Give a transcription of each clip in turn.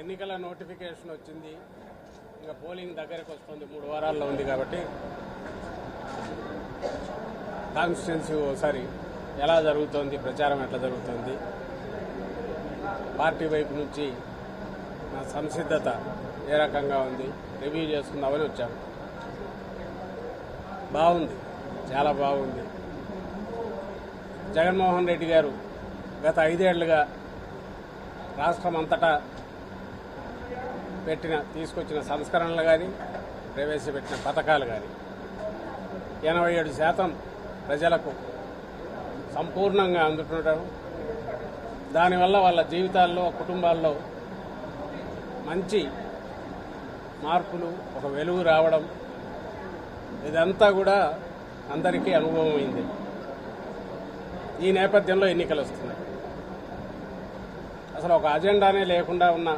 ఎన్నికల నోటిఫికేషన్ వచ్చింది. ఇంకా పోలింగ్ దగ్గరకు వస్తుంది. మూడు వారాల్లో ఉంది కాబట్టి కాన్స్టిట్యున్సీ ఒకసారి ఎలా జరుగుతోంది ప్రచారం ఎట్లా జరుగుతుంది పార్టీ వైపు నుంచి నా సంసిద్ధత ఏ రకంగా ఉంది రివ్యూ చేసుకుందామని వచ్చాను బాగుంది. చాలా బాగుంది. జగన్మోహన్ రెడ్డి గారు గత ఐదేళ్ళుగా రాష్ట్రం అంతటా పెట్టిన తీసుకొచ్చిన సంస్కరణలు కానీ ప్రవేశపెట్టిన పథకాలు కానీ ఎనభై ఏడు శాతం ప్రజలకు సంపూర్ణంగా అందుతుండటం దానివల్ల వాళ్ళ జీవితాల్లో కుటుంబాల్లో మంచి మార్పులు ఒక వెలుగు రావడం ఇదంతా కూడా అందరికీ అనుభవం అయింది ఈ నేపథ్యంలో ఎన్నికలు వస్తున్నాయి అసలు ఒక అజెండానే లేకుండా ఉన్న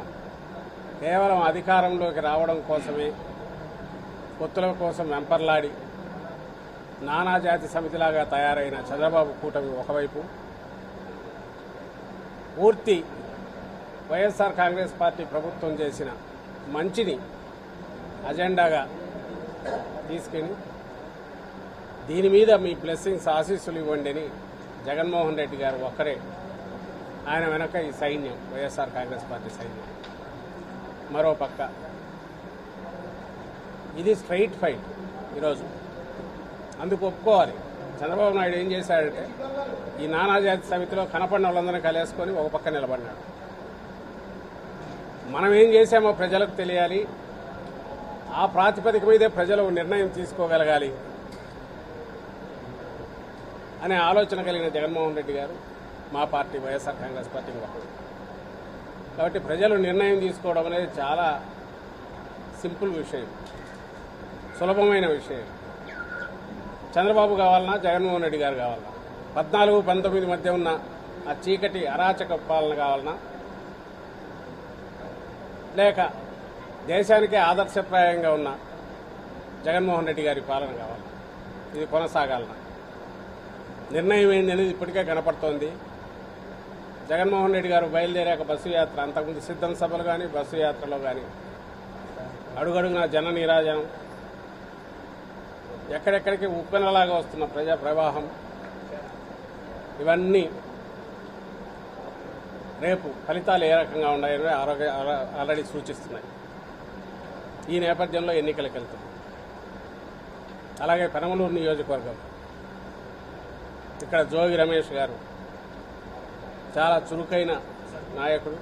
కేవలం అధికారంలోకి రావడం కోసమే పొత్తుల కోసం వెంపర్లాడి నానాజాతి సమితిలాగా తయారైన చంద్రబాబు కూటమి ఒకవైపు పూర్తి వైఎస్ఆర్ కాంగ్రెస్ పార్టీ ప్రభుత్వం చేసిన మంచిని అజెండాగా తీసుకుని దీని మీద మీ బ్లెస్సింగ్స్ ఆశీస్సులు ఇవ్వండి అని జగన్మోహన్ రెడ్డి గారు ఒక్కరే. ఆయన వెనక ఈ సైన్యం వైఎస్ఆర్ కాంగ్రెస్ పార్టీ సైన్యం. మరో పక్క. ఇది స్ట్రైట్ ఫైట్ ఈరోజు. అందుకు ఒప్పుకోవాలి. చంద్రబాబు నాయుడు ఏం చేశాడంటే ఈ నానాజాతి సమితిలో కనపడిన వాళ్ళందరినీ కలేసుకొని ఒక పక్క నిలబడినాడు. మనం ఏం చేశామో ప్రజలకు తెలియాలి. ఆ ప్రాతిపదిక మీదే ప్రజలు నిర్ణయం తీసుకోగలగాలి అనే ఆలోచన కలిగిన జగన్మోహన్ రెడ్డి గారు మా పార్టీ వైఎస్ఆర్ కాంగ్రెస్ పార్టీ కాబట్టి ప్రజలు నిర్ణయం తీసుకోవడం అనేది చాలా సింపుల్ విషయం. సులభమైన విషయం. చంద్రబాబు కావాలన్నా జగన్మోహన్ రెడ్డి గారు కావాలన్నా పద్నాలుగు పంతొమ్మిది మధ్య ఉన్న ఆ చీకటి అరాచక పాలన కావాలన్నా లేక దేశానికే ఆదర్శప్రాయంగా ఉన్న జగన్మోహన్ రెడ్డి గారి పాలన కావాలి ఇది కొనసాగాలన్నా. నిర్ణయం ఏంది అనేది ఇప్పటికే కనపడుతోంది. జగన్మోహన్ రెడ్డి గారు బయలుదేరాక బస్సు యాత్ర అంతకుముందు సిద్ధం సభలు కానీ బస్సు యాత్రలో కానీ అడుగడుగున జన నీరాజనం. ఎక్కడెక్కడికి ఉప్పెనలాగా వస్తున్న ప్రజా ప్రవాహం. ఇవన్నీ రేపు ఫలితాలు ఏ రకంగా ఉన్నాయని ఆరోగ్య ఆల్రెడీ సూచిస్తున్నాయి. ఈ నేపథ్యంలో ఎన్నికలకు వెళ్తుంది అలాగే పెనమలూరు నియోజకవర్గం. ఇక్కడ జోగి రమేష్ గారు చాలా చురుకైన నాయకుడు.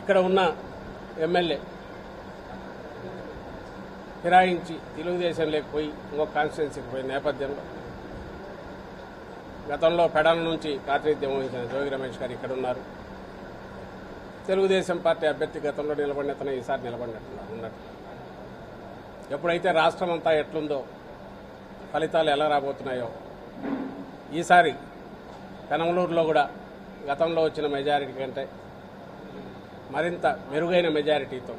ఇక్కడ ఉన్న ఎమ్మెల్యే ఫిరాయించి తెలుగుదేశం లేకపోయి ఇంకొక కాన్స్టిట్యున్సీకి పోయిన నేపథ్యంలో గతంలో పెడల నుంచి ప్రాతినిధ్యం వహించిన జోగి రమేష్ గారు ఇక్కడ ఉన్నారు. తెలుగుదేశం పార్టీ అభ్యర్థి గతంలో నిలబడినతను ఈసారి నిలబడినట్టున్నారు ఉన్నట్టు. ఎప్పుడైతే రాష్ట్రం అంతా ఎట్లుందో ఫలితాలు ఎలా రాబోతున్నాయో ఈసారి పెనమలూరులో కూడా గతంలో వచ్చిన మెజారిటీ కంటే మరింత మెరుగైన మెజారిటీతో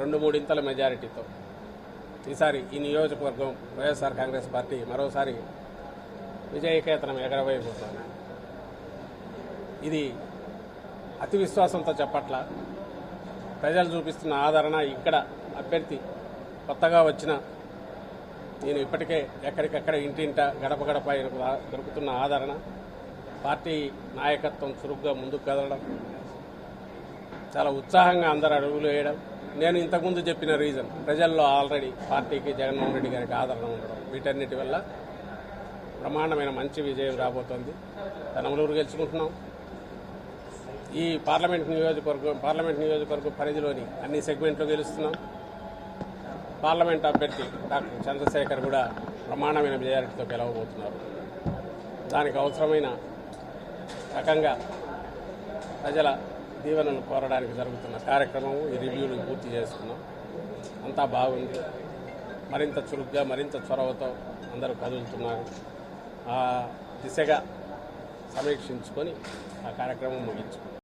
రెండు మూడింతల మెజారిటీతో ఈసారి ఈ నియోజకవర్గం వైఎస్ఆర్ కాంగ్రెస్ పార్టీ మరోసారి విజయకేతనం ఎగరవేయబోతోంది. ఇది అతి విశ్వాసంతో చెప్పట్ల ప్రజలు చూపిస్తున్న ఆదరణ ఇక్కడ అభ్యర్థి కొత్తగా వచ్చిన నేను ఇప్పటికే ఎక్కడికక్కడ ఇంటింట గడప గడప ఆయనకు దొరుకుతున్న ఆదరణ. పార్టీ నాయకత్వం చురుగ్గా ముందుకు కదలడం చాలా ఉత్సాహంగా అందరు అడుగులు వేయడం. నేను ఇంతకుముందు చెప్పిన రీజన్ ప్రజల్లో ఆల్రెడీ పార్టీకి జగన్మోహన్ రెడ్డి గారికి ఆదరణ ఉండడం. వీటన్నిటి వల్ల బ్రహ్మాండమైన మంచి విజయం రాబోతోంది. తనమలూరు గెలుచుకుంటున్నాం. ఈ పార్లమెంట్ నియోజకవర్గం పార్లమెంట్ నియోజకవర్గం పరిధిలోని అన్ని సెగ్మెంట్లు గెలుస్తున్నాం. పార్లమెంట్ అభ్యర్థి డాక్టర్ చంద్రశేఖర్ కూడా ప్రమాణమైన మెజారిటీతో గెలవబోతున్నారు. దానికి అవసరమైన రకంగా ప్రజల దీవెనను కోరడానికి జరుగుతున్న కార్యక్రమం ఈ రివ్యూలు పూర్తి చేసుకున్నాం. అంతా బాగుంది. మరింత చురుగ్గా మరింత చొరవతో అందరూ కదులుతున్నారు. ఆ దిశగా సమీక్షించుకొని ఆ కార్యక్రమం ముగించుకున్నాం